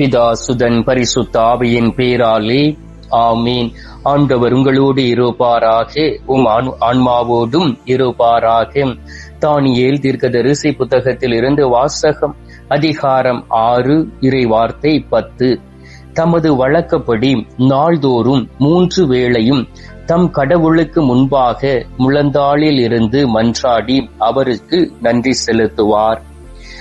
பிதா சுதன் பரிசுத்த ஆவியின் பேராலே. ஆமீன். ஆண்டவர் உங்களோடு இருப்பாராக. உம் ஆன்மாவோடும் இருப்பாராக. தானியேல் தீர்க்கதரிசி புத்தகத்தில் இருந்து வாசகம் அதிகாரம் ஆறு இறை வார்த்தை பத்து. தமது வழக்கப்படி நாள்தோறும் மூன்று வேளையும் தம் கடவுளுக்கு முன்பாக முழந்தாளில் இருந்து மன்றாடி அவருக்கு நன்றி செலுத்துவார்.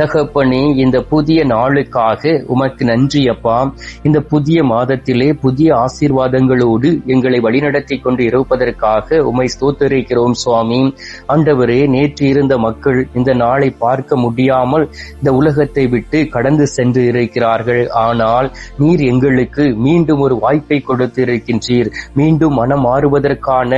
தகப்பனே இந்த புதிய நாளுக்காக உமக்கு நன்றி அப்பா. இந்த புதிய மாதத்திலே புதிய ஆசீர்வாதங்களோடு எங்களை வழிநடத்தி கொண்டு இருப்பதற்காக உமை ஸ்தோத்தரிக்கிறோம் சுவாமி. ஆண்டவரே நேற்று இருந்த மக்கள் இந்த நாளை பார்க்க முடியாமல் இந்த உலகத்தை விட்டு கடந்து சென்று இருக்கிறார்கள். ஆனால் நீர் எங்களுக்கு மீண்டும் ஒரு வாய்ப்பை கொடுத்து இருக்கின்றீர் மீண்டும் மனம் மாறுவதற்கான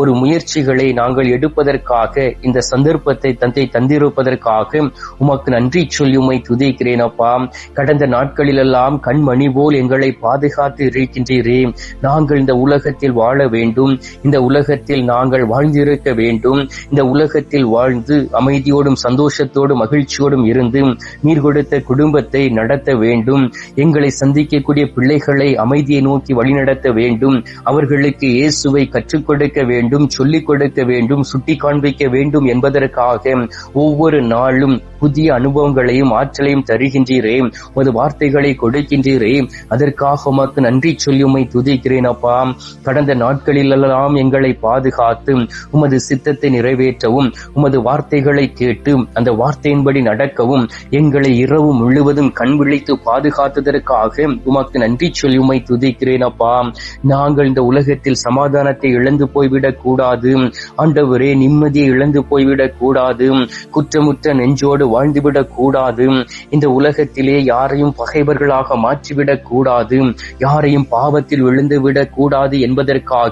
ஒரு முயற்சிகளை நாங்கள் எடுப்பதற்காக இந்த சந்தர்ப்பத்தை தந்தை தந்திருப்பதற்காக உமக்கு நன்றி சொல்லி உமை துதிக்கிறேன் அப்பா. கடந்த நாட்களிலெல்லாம் கண்மணி போல் எங்களை பாதுகாத்து இருக்கின்றீரே. நாங்கள் இந்த உலகத்தில் வாழ வேண்டும். இந்த உலகத்தில் நாங்கள் வாழ்ந்திருக்க வேண்டும். இந்த உலகத்தில் வாழ்ந்து அமைதியோடும் சந்தோஷத்தோடும் மகிழ்ச்சியோடும் இருந்து நீர் கொடுத்த குடும்பத்தை நடத்த வேண்டும். எங்களை சந்திக்கக்கூடிய பிள்ளைகளை அமைதியை நோக்கி வழிநடத்த வேண்டும். அவர்களுக்கு இயேசுவை கற்றுக் கொடுக்க வேண்டும் சொல்லிக் கொடுக்க வேண்டும் சுட்டி காண்பிக்க வேண்டும் என்பதற்காக ஒவ்வொரு நாளும் புதிய அனுபவம் அனுபவங்களையும் ஆற்றலையும் தருகின்றீரே. உமது வார்த்தைகளை கொடுக்கின்றீரே. அதற்காக உமக்கு நன்றி சொல்லி உம்மை துதிக்கிறேன் அப்பா. கடந்த நாட்களிலெல்லாம் எங்களை பாதுகாத்து உமது சித்தத்தை நிறைவேற்றவும் உமது வார்த்தைகளை கேட்டு அந்த வார்த்தையின்படி நடக்கவும் எங்களை இரவு முழுவதும் கண் விழித்து பாதுகாத்ததற்காக உமக்கு நன்றி சொல்லி உம்மை துதிக்கிறேன் அப்பா. நாங்கள் இந்த உலகத்தில் சமாதானத்தை இழந்து போய்விடக் கூடாது. ஆண்டவரே நிம்மதியை இழந்து போய்விடக் கூடாது. குற்றமுற்ற நெஞ்சோடு வாழ்ந்துவிட மாற்றிவிடக் கூடாது இந்த உலகத்திலே யாரையும் பகைவர்களாக மாற்றிவிடக் கூடாது யாரையும் பாவத்தில் விழுந்துவிடக் கூடாது என்பதற்காக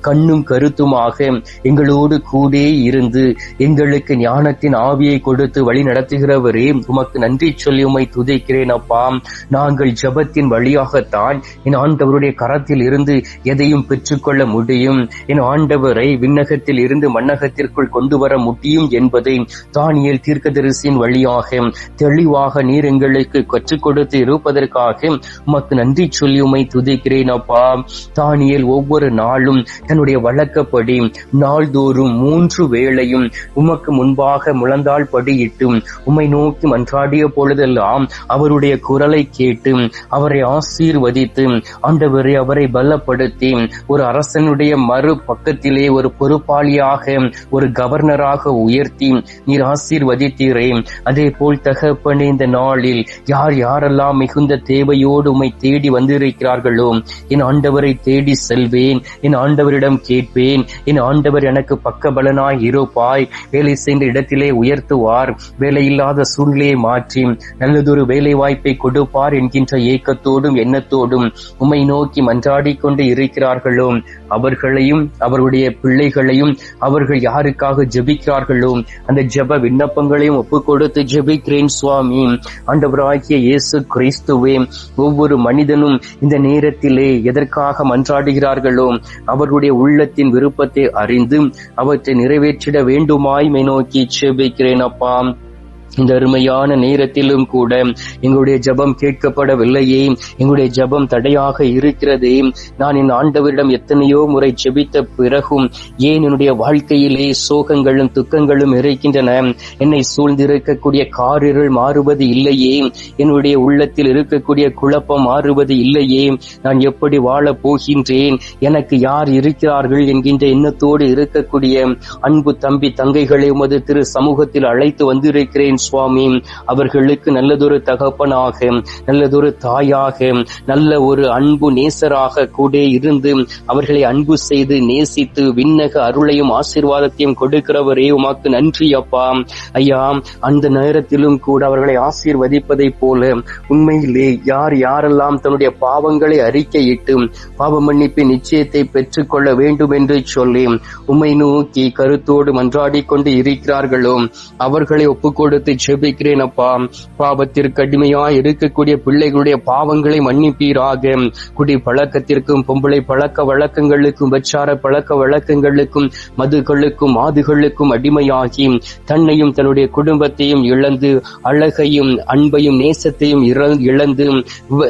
கண்ணும் கருத்துமாக எங்களோடு கூடே இருந்து எங்களுக்கு ஞானத்தின் ஆவியை கொடுத்து வழி நடத்துகிறவரே உமக்கு நன்றி சொல்லி உமை துதிக்கிறேன் அப்பா. நாங்கள் ஜபத்தின் வழியாகத்தான் என் ஆண்டவருடைய கரத்தில் இருந்து எதையும் பெற்றுக்கொள்ள முடியும். என் ஆண்டவரை விண்ணகத்தில் இருந்து மன்னகத்திற்குள் கொண்டு வர முடியும் என்பதை தானியல் தீர்க்கதரிசியின் வழியாக தெளிவாக நீர் எங்களுக்கு கற்றுக் கொடுத்து இருப்பதற்காக உமக்கு நன்றி சொல்லி உமை துதிக்கிறேன் அப்பா. தானியல் ஒவ்வொரு நாளும் தன்னுடைய வழக்கப்படி நாள்தோறும் மூன்று வேளையும் உமக்கு முன்பாக முழந்தால் படியிட்டும் உமை நோக்கி மன்றாடிய பொழுதெல்லாம் அவருடைய குரலை கேட்டு அவரை ஆசீர்வதித்து ஆண்டவரை அவரை பலப்படுத்தி ஒரு அரசனுடைய மறு பக்கத்திலே ஒரு பொறுப்பாளியாக ஒரு கவர்னராக உயர்த்தி நீர் ஆசீர்வதித்தீரே. அதே போல் தகப்பனே இந்த நாளில் யார் யாரெல்லாம் மிகுந்த தேவையோடு உமை தேடி வந்திருக்கிறார்களோ என் ஆண்டவரை தேடி செல்வேன் என் ஆண்டவரிடம் கேட்பேன் என் ஆண்டவர் எனக்கு பக்கபலனாய் இருப்பாய் வேலை செய்த இடத்திலே உயர்த்துவார் வேலையில்லாத சூழ்நிலையை மாற்றி நல்லதொரு வேலை வாய்ப்பை கொடுப்பார் என்கின்ற ஏக்கத்தோடும் எண்ணத்தோடும் உமை நோக்கி மன்றாடி கொண்டு இருக்கிறார்களோ அவர்களையும் அவர்களுடைய பிள்ளைகளையும் அவர்கள் யாருக்காக ஜபிக்கிறார்களோ அந்த ஜப விண்ணப்பங்களையும் ஒப்புக் கொடுத்து ஜெபிக்கிறேன் சுவாமி. ஆண்டவராகிய இயேசு கிறிஸ்துவே ஒவ்வொரு மனிதனும் இந்த நேரத்திலே எதற்காக மன்றாடுகிறார்களோ அவருடைய உள்ளத்தின் விருப்பத்தை அறிந்து அவற்றை நிறைவேற்றிட வேண்டுமாய் மை நோக்கி ஜெபிக்கிறேன் அப்பா. இந்த அருமையான நேரத்திலும் கூட எங்களுடைய ஜெபம் கேட்கப்படவில்லையே. எங்களுடைய ஜெபம் தடையாக இருக்கிறதே. நான் என் ஆண்டவரிடம் எத்தனையோ முறை ஜெபித்த பிறகும் ஏன் என்னுடைய வாழ்க்கையிலே சோகங்களும் துக்கங்களும் இருக்கின்றன என்னை சூழ்ந்திருக்கக்கூடிய காரிருள் மாறுவது இல்லையே. என்னுடைய உள்ளத்தில் இருக்கக்கூடிய குழப்பம் மாறுவது இல்லையே. நான் எப்படி வாழப் போகின்றேன்? எனக்கு யார் இருக்கிறார்கள் என்கின்ற எண்ணத்தோடு இருக்கக்கூடிய அன்பு தம்பி தங்கைகளை உமது திரு சமூகத்தில் அழைத்து வந்திருக்கிறேன். சுவாமி அவர்களுக்கு நல்லதொரு தகப்பனாக நல்லதொரு தாயாக நல்ல ஒரு அன்பு நேசராக கூட இருந்து அவர்களை அன்பு செய்து நேசித்து விண்ணக அருளையும் ஆசீர்வாதத்தையும் கொடுக்கிறவரே உமாக்கு நன்றி அப்பா. ஐயா அந்த நேரத்திலும் கூட அவர்களை ஆசீர்வதிப்பதை போல உண்மையிலே யார் யாரெல்லாம் தன்னுடைய பாவங்களை அறிக்கையிட்டு பாவ மன்னிப்பு நிச்சயத்தை பெற்றுக்கொள்ள வேண்டும் என்று சொல்லி உம்மை நோக்கி கருத்தோடு மன்றாடி கொண்டு இருக்கிறார்களோ அவர்களை ஒப்புக் கொடுத்து ஜெபிக்கிறேன் அப்பா பாவத்திற்கு அடிமையா இருக்கக்கூடிய பிள்ளைகளுடைய பாவங்களை மன்னிப்பீராக. குடி பழக்கத்திற்கும் பொம்பளை பழக்க வழக்கங்களுக்கும் வச்சார பழக்க வழக்கங்களுக்கும் மதுகளுக்கும் மாதுகளுக்கும் அடிமையாகி தன்னையும் தன்னுடைய குடும்பத்தையும் இழந்து அழகையும் அன்பையும் நேசத்தையும் இழந்து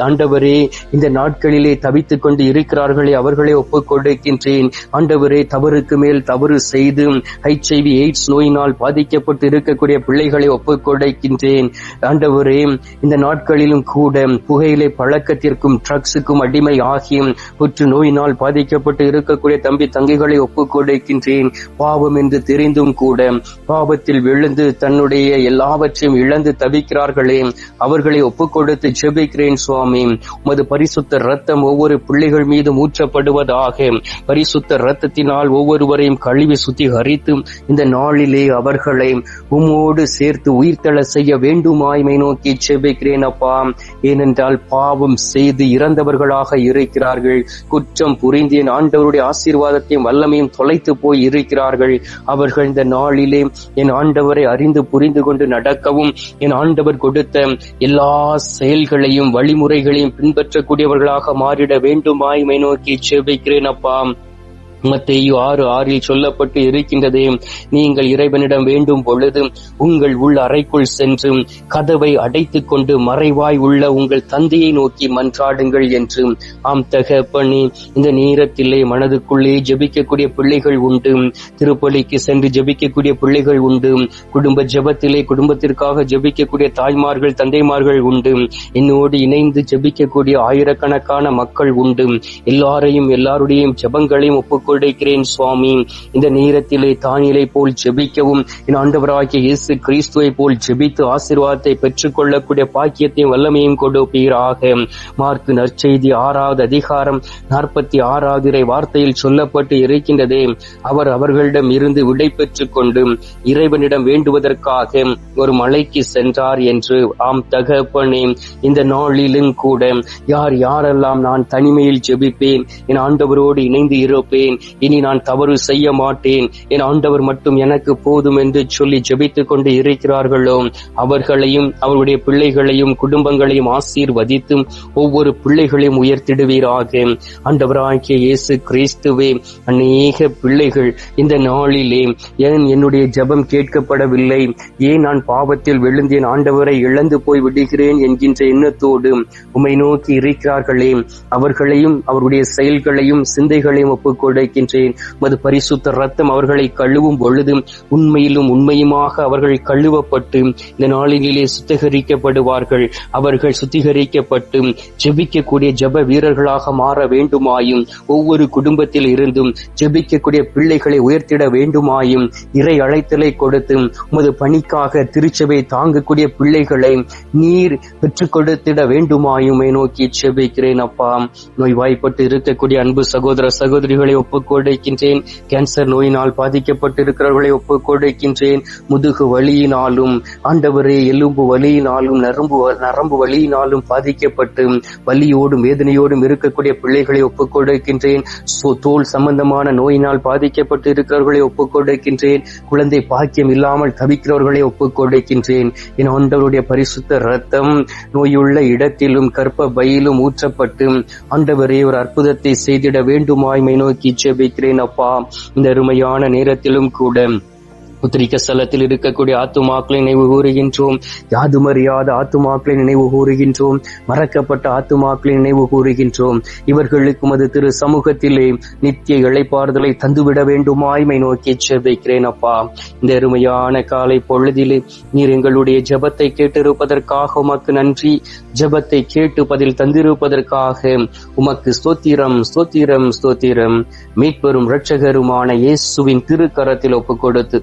ஆண்டவரே இந்த நாட்களிலே தவித்துக் கொண்டு இருக்கிறார்களே அவர்களை ஒப்புக் கொடுக்கின்றேன். ஆண்டவரே தவறுக்கு மேல் தவறு செய்து ஹெச்ஐவி எய்ட்ஸ் நோயினால் பாதிக்கப்பட்டு இருக்கக்கூடிய பிள்ளைகளை ஒப்புக் கொடுக்கின்றேன். ஆண்டவரே இந்த நாட்களிலும் கூட புகையிலை பழக்கத்திற்கும் ட்ரக்ஸுக்கும் அடிமை ஆகியும் புற்று நோயினால் பாதிக்கப்பட்டு இருக்கக்கூடிய தம்பி தங்கைகளை ஒப்புக் கொடுக்கின்றேன். பாவம் என்று தெரிந்தும் கூட பாவத்தில் விழுந்து தன்னுடைய எல்லாவற்றையும் இழந்து தவிக்கிறார்களே அவர்களை ஒப்புக் கொடுத்து ஜெபிக்கிறேன் சுவாமி. உமது பரிசுத்த ரத்தம் ஒவ்வொரு பிள்ளைகள் மீது ஊற்றப்படுவதாக பரிசுத்த ரத்தத்தினால் ஒவ்வொருவரையும் கழுவி சுத்திகரித்து இந்த நாளிலே அவர்களை உம்மோடு சேர்த்து உயிர்த்தள செய்ய வேண்டுமாய்மை நோக்கி செபிக்கிறேன் அப்பா. ஏனென்றால் பாவம் செய்து இறந்தவர்களாக இருக்கிறார்கள். குற்றம் புரிந்து என் ஆண்டவருடைய ஆசீர்வாதத்தையும் வல்லமையும் தொலைத்து போய் இருக்கிறார்கள். அவர்கள் இந்த நாளிலே என் ஆண்டவரை அறிந்து புரிந்து கொண்டு நடக்கவும் என் ஆண்டவர் கொடுத்த எல்லா செயல்களையும் வழிமுறைகளையும் பின்பற்றக்கூடியவர்களாக மாறிட வேண்டுமாய்மை நோக்கி செபிக்கிறேன் அப்பா. மத்தேயு ஆறு ஆறில் சொல்லப்பட்டு இருக்கின்றதே நீங்கள் இறைவனிடம் வேண்டும் பொழுது உங்கள் உள் அறைக்குள் சென்று கதவை அடைத்துக் கொண்டு மறைவாய் உள்ள உங்கள் தந்தையை நோக்கி மன்றாடுங்கள் என்று. ஆம் தகப்பனே இந்த நேரத்திலே மனதுக்குள்ளே ஜபிக்கக்கூடிய பிள்ளைகள் உண்டு. திருப்பலிக்கு சென்று ஜபிக்கக்கூடிய பிள்ளைகள் உண்டு. குடும்ப ஜெபத்திலே குடும்பத்திற்காக ஜபிக்கக்கூடிய தாய்மார்கள் தந்தைமார்கள் உண்டு. என்னோடு இணைந்து ஜெபிக்கக்கூடிய ஆயிரக்கணக்கான மக்கள் உண்டு. எல்லாரையும் எல்லாருடைய ஜெபங்களையும் ஒப்புக்கொள் கொடுக்கிறேன் சுவாமி. இந்த நேரத்திலே தானியலை போல் ஜெபிக்கவும். என் ஆண்டவராகிய இயேசு கிறிஸ்துவை போல் ஜெபித்து ஆசீர்வாதத்தை பெற்றுக்கொள்ளக்கூடிய பாக்கியத்தையும் வல்லமையும் கொடுப்பீராக. மார்க்கு நற்செய்தி ஆறாவது அதிகாரம் நாற்பத்தி ஆறாவது இறை வார்த்தையில் சொல்லப்பட்டு இருக்கின்றதே. அவர் அவர்களிடம் இருந்து விடை பெற்றுக் கொண்டு இறைவனிடம் வேண்டுவதற்காக ஒரு மலைக்கு சென்றார் என்று ஆம் தகப்பனே. இந்த நாளிலும் கூட யார் யாரெல்லாம் நான் தனிமையில் ஜெபிப்பேன் என் ஆண்டவரோடு இணைந்து இருப்பேன் மாட்டேன் இனி நான் தவறு செய்ய மாட்டேன். என் ஆண்டவர் மட்டும் எனக்கு போதும் என்று சொல்லி ஜெபித்துக் கொண்டு இருக்கிறார்களோ அவர்களையும் அவருடைய பிள்ளைகளையும் குடும்பங்களையும் ஆசீர்வதித்தும் ஒவ்வொரு பிள்ளைகளையும் உயர்த்திடுவீராக. ஆண்டவராகிய இயேசு கிறிஸ்துவே அநேக பிள்ளைகள் இந்த நாளிலே ஏன் என்னுடைய ஜபம் கேட்கப்படவில்லை? ஏன் நான் பாவத்தில் விழுந்தேன்? ஆண்டவரை இழந்து போய் விடுகிறேன் என்கின்ற எண்ணத்தோடு உமை நோக்கி இருக்கிறார்களே. அவர்களையும் அவருடைய செயல்களையும் சிந்தைகளையும் ஒப்புக்கொடு வைக்கின்றேன். மது பரிசுத்த ரத்தம் அவர்களை கழுவும் பொழுது உண்மையிலும் உண்மையுமாக அவர்கள் கழுவப்பட்டு இந்த நாளிலே சுத்திகரிக்கப்படுவார்கள். அவர்கள் சுத்திகரிக்கப்பட்டு ஜெபிக்கக்கூடிய ஜப வீரர்களாக மாற வேண்டுமாயும் ஒவ்வொரு குடும்பத்தில் இருந்தும் ஜெபிக்கக்கூடிய பிள்ளைகளை உயர்த்திட வேண்டுமாயும் இறை அழைத்தலை கொடுத்து உமது பணிக்காக திருச்சபை தாங்கக்கூடிய பிள்ளைகளை நீர் பெற்றுக் கொடுத்திட வேண்டுமாயுமே. நோக்கி செபிக்கிறேன் அப்பா. நோய்வாய்ப்பட்டு இருக்கக்கூடிய அன்பு சகோதர சகோதரிகளை ஒப்பு ஒப்புக் கொடுக்கின்றேன் கேன்சர் நோயினால் பாதிக்கப்பட்டிருக்கிறவர்களை ஒப்புக் கொடுக்கின்றேன் முதுகு வலியினாலும் ஆண்டவரே எலும்பு வலியினாலும் நரம்பு நரம்பு வலியினாலும் பாதிக்கப்பட்டு வலியோடும் வேதனையோடும் இருக்கக்கூடிய பிள்ளைகளை ஒப்புக் கொடுக்கின்றேன் தோல் சம்பந்தமான நோயினால் பாதிக்கப்பட்டு இருக்கிறவர்களை ஒப்புக் கொடுக்கின்றேன் குழந்தை பாக்கியம் இல்லாமல் தவிக்கிறவர்களை ஒப்புக் கொடுக்கின்றேன் என் ஆண்டவருடைய பரிசுத்த ரத்தம் நோயுள்ள இடத்திலும் கற்ப பையிலும் ஊற்றப்பட்டு ஆண்டவரே ஒரு அற்புதத்தை செய்திட வேண்டுமாய்மை நோக்கி ஜெபிக்கிறேன் அப்பா. இந்த அருமையான நேரத்திலும் கூட புத்திரிக்க ஸ்தலத்தில் இருக்கக்கூடிய ஆத்துமாக்களை நினைவு கூறுகின்றோம். யாதுமறியாத ஆத்துமாக்களை நினைவு கூறுகின்றோம். மறக்கப்பட்ட ஆத்துமாக்களை நினைவு கூறுகின்றோம். இவர்களுக்கும் அது திரு சமூகத்திலே நித்திய இழைப்பாறுதலை தந்துவிட வேண்டுமாய்மை நோக்கி செபிக்கிறேன் அப்பா. இந்த அருமையான காலை பொழுதிலே நீர் எங்களுடைய ஜெபத்தை கேட்டிருப்பதற்காக உமக்கு நன்றி. ஜெபத்தை கேட்டு பதில் தந்திருப்பதற்காக உமக்கு ஸ்தோத்திரம் ஸ்தோத்திரம் ஸ்தோத்திரம். மீட்பெரும் இரட்சகருமான இயேசுவின் திருக்கரத்தில் ஒப்புக் கொடுத்து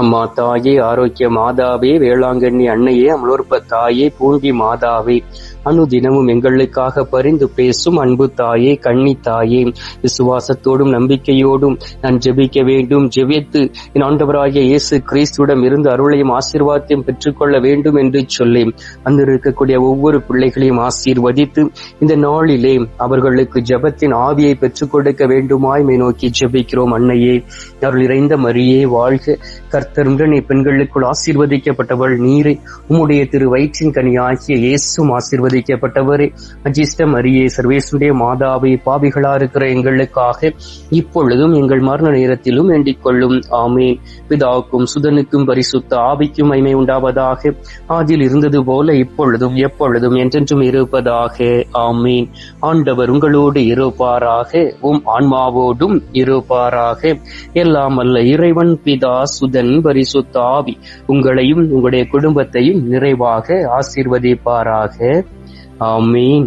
அம்மா தாயே ஆரோக்கிய மாதாவே வேளாங்கண்ணி அன்னையே அமலோற்ப தாயே பூங்கி மாதாவே. அனுதினமும் எங்களுக்காக பரிந்து பேசும் அன்பு தாயே கண்ணி தாயே. விசுவாசத்தோடும் நம்பிக்கையோடும் நான் ஜெபிக்க வேண்டும். ஜெபித்து என் ஆண்டவராகிய இயேசு கிறிஸ்துவிடம் இருந்து அருளையும் ஆசீர்வாதத்தையும் பெற்றுக்கொள்ள வேண்டும் என்று சொல்லி அந்த இருக்கக்கூடிய ஒவ்வொரு பிள்ளைகளையும் ஆசீர்வதித்து இந்த நாளிலே அவர்களுக்கு ஜெபத்தின் ஆவியை பெற்றுக் கொடுக்க வேண்டுமாய் நோக்கி ஜெபிக்கிறோம். அன்னையே அருள் இறைந்த மரியே வாழ்க. கர்த்தர் பெண்களுக்குள் ஆசீர்வதிக்கப்பட்டவள் நீரை. உம்முடைய திரு வயிற்றின் கனி ஆகிய இயேசும் ஆசீர்வதிக்கப்பட்டவரே. அஜிஷ்ட மரியே சர்வேசுடைய மாதாவை பாவிகளா இருக்கிற எங்களுக்காக இப்பொழுதும் எங்கள் மரண நேரத்திலும் வேண்டிக் கொள்ளும். ஆமேன். பிதாவுக்கும் சுதனுக்கும் பரிசுத்த ஆவிக்கும் மைமை உண்டாவதாக. ஆதில் இருந்தது போல இப்பொழுதும் எப்பொழுதும் என்றென்றும் இருப்பதாக. ஆமீன். ஆண்டவர் உங்களோடு இருப்பாராக. உம் ஆன்மாவோடும் இருப்பாராக. எல்லாம் அல்ல இறைவன் பிதா சுதன் பரிசுத்த ஆவி. உங்களையும் உங்களுடைய குடும்பத்தையும் நிறைவாக ஆசீர்வதிப்பாராக. ஆமீன்